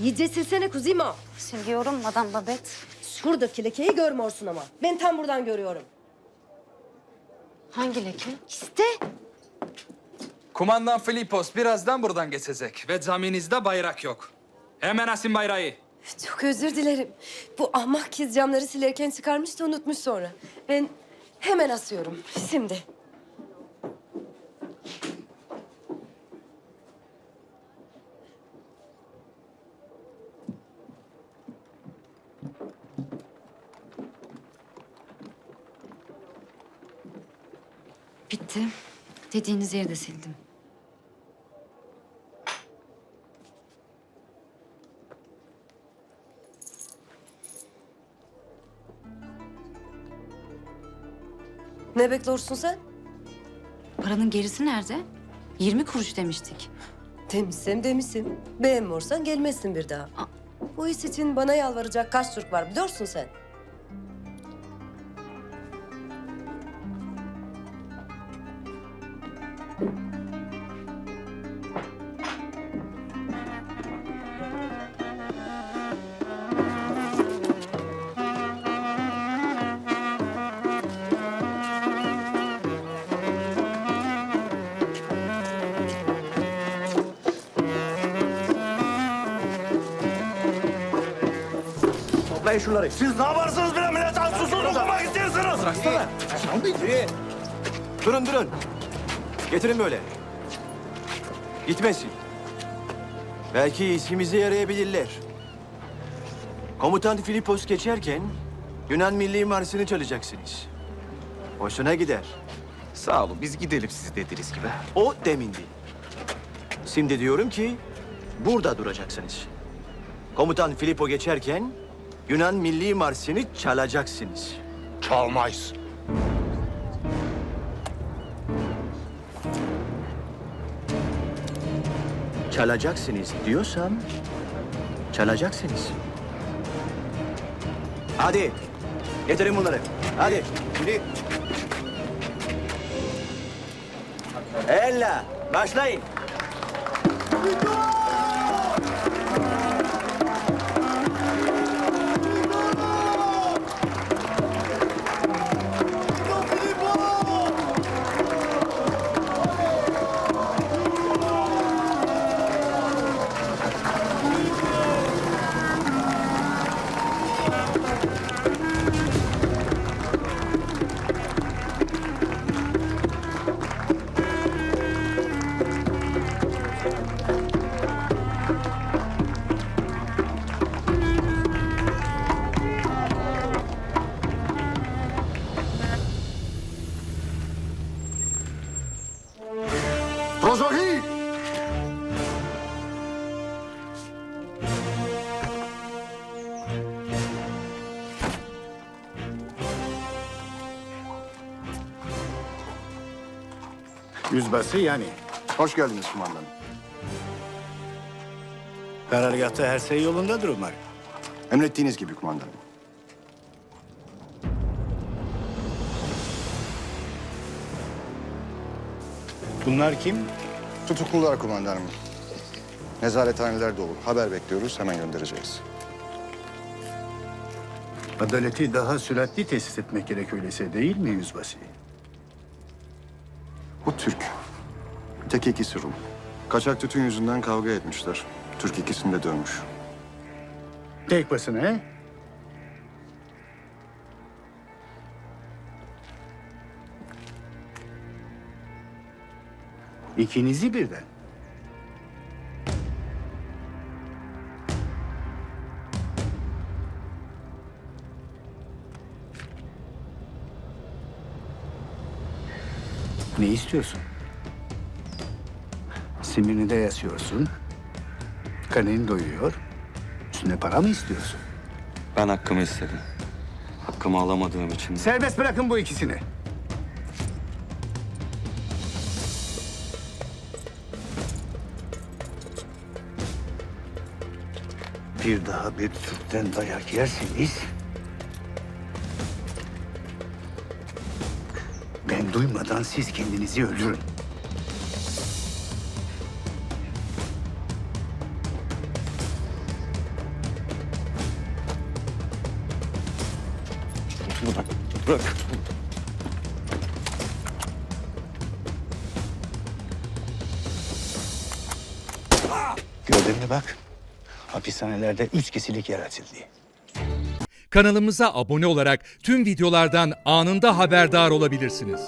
İyice silsene kuzima. Siliyorum Madame Babette. Şuradaki lekeyi görmüyorsun ama. Ben tam buradan görüyorum. Hangi leke? İşte. Kumandan Filipos birazdan buradan geçecek ve caminizde bayrak yok. Hemen asin bayrağı. Çok özür dilerim. Bu ahmak kız camları silerken çıkarmış da unutmuş sonra. Ben hemen asıyorum. Şimdi. Bitti. Dediğiniz yeri de sildim. Ne bekliyorsun sen? Paranın gerisi nerede? 20 kuruş demiştik. Demişsem demişim. Beğenmiyorsan gelmezsin bir daha. Aa. Bu iş için bana yalvaracak kaç Türk var biliyorsun sen. Toplayın şunları. Siz ne yaparsınız bile millete susuz okumak istiyorsunuz. Bıraksana. İyi. Durun durun. Getirin böyle. Gitmesin. Belki işimize yarayabilirler. Komutan Filipos geçerken Yunan Milli Marşı'nı çalacaksınız. Hoşuna gider. Sağ olun biz gidelim siz dediğiniz gibi. O demindi. Şimdi diyorum ki burada duracaksınız. Komutan Filipo geçerken Yunan Milli Marşı'nı çalacaksınız. Çalmayız. çalacaksınız diyorsam çalacaksınız. Hadi getirin bunları. Hadi. Şimdi. Ella başlayın. Prozori! Yüzbaşı yani. Hoş geldiniz kumandanım. Karargahta her şey yolundadır umarım. Emrettiğiniz gibi kumandanım. Bunlar kim? Tutuklular kumandanım. Nezarethaneler dolu. Haber bekliyoruz. Hemen göndereceğiz. Adaleti daha süratli tesis etmek gerek öyleyse değil mi yüzbaşı? Bu Türk. Tek ikisi Rum. Kaçak tütün yüzünden kavga etmişler. Türk ikisini de dövmüş. Tek başına he? İkinizi birden. Ne istiyorsun? Simirini de yasıyorsun. Karnın doyuyor. Üstüne para mı istiyorsun? Ben hakkımı istedim. Hakkımı alamadığım için Serbest bırakın bu ikisini. bir daha bir Türk'ten dayak yerseniz... ...ben duymadan siz kendinizi öldürün. Bırak. Gördün mü bak? Hapishanelerde üç kişilik yer açıldı. Kanalımıza abone olarak tüm videolardan anında haberdar olabilirsiniz.